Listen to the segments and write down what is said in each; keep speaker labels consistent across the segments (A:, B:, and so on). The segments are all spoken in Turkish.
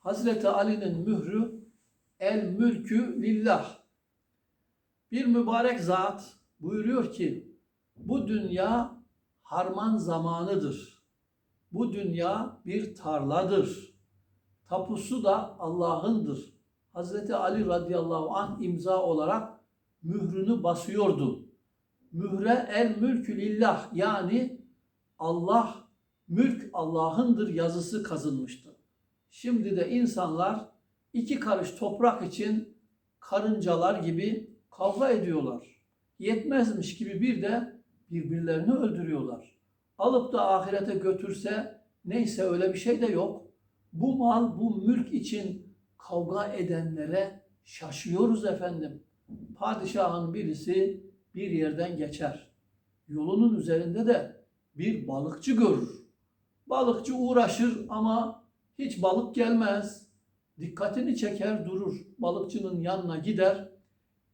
A: Hazreti Ali'nin mührü el mülkü lillah. Bir mübarek zat buyuruyor ki bu dünya harman zamanıdır. Bu dünya bir tarladır. Tapusu da Allah'ındır. Hazreti Ali radıyallahu anh imza olarak mührünü basıyordu. Mühre el mülkü lillah yani Allah mülk Allah'ındır yazısı kazınmıştı. Şimdi de insanlar iki karış toprak için karıncalar gibi kavga ediyorlar. Yetmezmiş gibi bir de birbirlerini öldürüyorlar. Alıp da ahirete götürse neyse öyle bir şey de yok. Bu mal, bu mülk için kavga edenlere şaşıyoruz efendim. Padişahın birisi bir yerden geçer. Yolunun üzerinde de bir balıkçı görür. Balıkçı uğraşır ama hiç balık gelmez. Dikkatini çeker durur. Balıkçının yanına gider.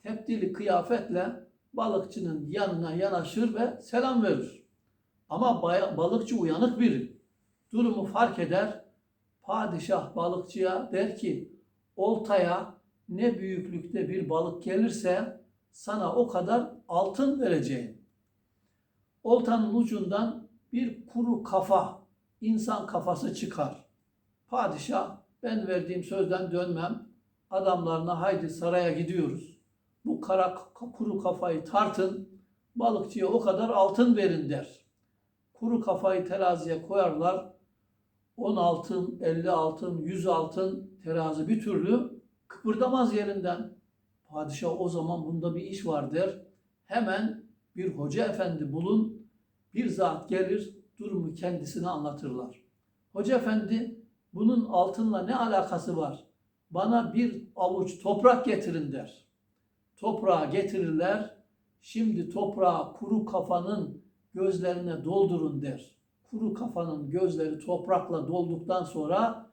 A: Tebdili kıyafetle balıkçının yanına yanaşır ve selam verir. Ama balıkçı uyanık biri. Durumu fark eder. Padişah balıkçıya der ki oltaya ne büyüklükte bir balık gelirse sana o kadar altın vereceğim. Oltanın ucundan bir kuru kafa, insan kafası çıkar. Padişah ben verdiğim sözden dönmem. Adamlarına haydi saraya gidiyoruz. Bu kara kuru kafayı tartın. Balıkçıya o kadar altın verin der. Kuru kafayı teraziye koyarlar. 10 altın, 50 altın, 100 altın terazi bir türlü kıpırdamaz yerinden. Padişah o zaman bunda bir iş var der. Hemen bir hoca efendi bulun. Bir zat gelir durumu kendisine anlatırlar. Hoca efendi bunun altınla ne alakası var? Bana bir avuç toprak getirin der. Toprağı getirirler. Şimdi toprağı kuru kafanın gözlerine doldurun der. Kuru kafanın gözleri toprakla dolduktan sonra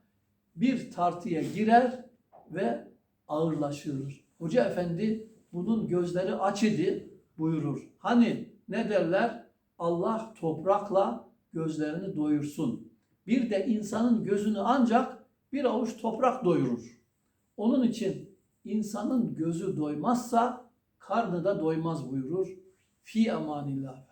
A: bir tartıya girer ve ağırlaşır. Hoca efendi bunun gözleri aç idi buyurur. Hani ne derler? Allah toprakla gözlerini doyursun. Bir de insanın gözünü ancak bir avuç toprak doyurur. Onun için insanın gözü doymazsa karnı da doymaz buyurur. Fi amanillah.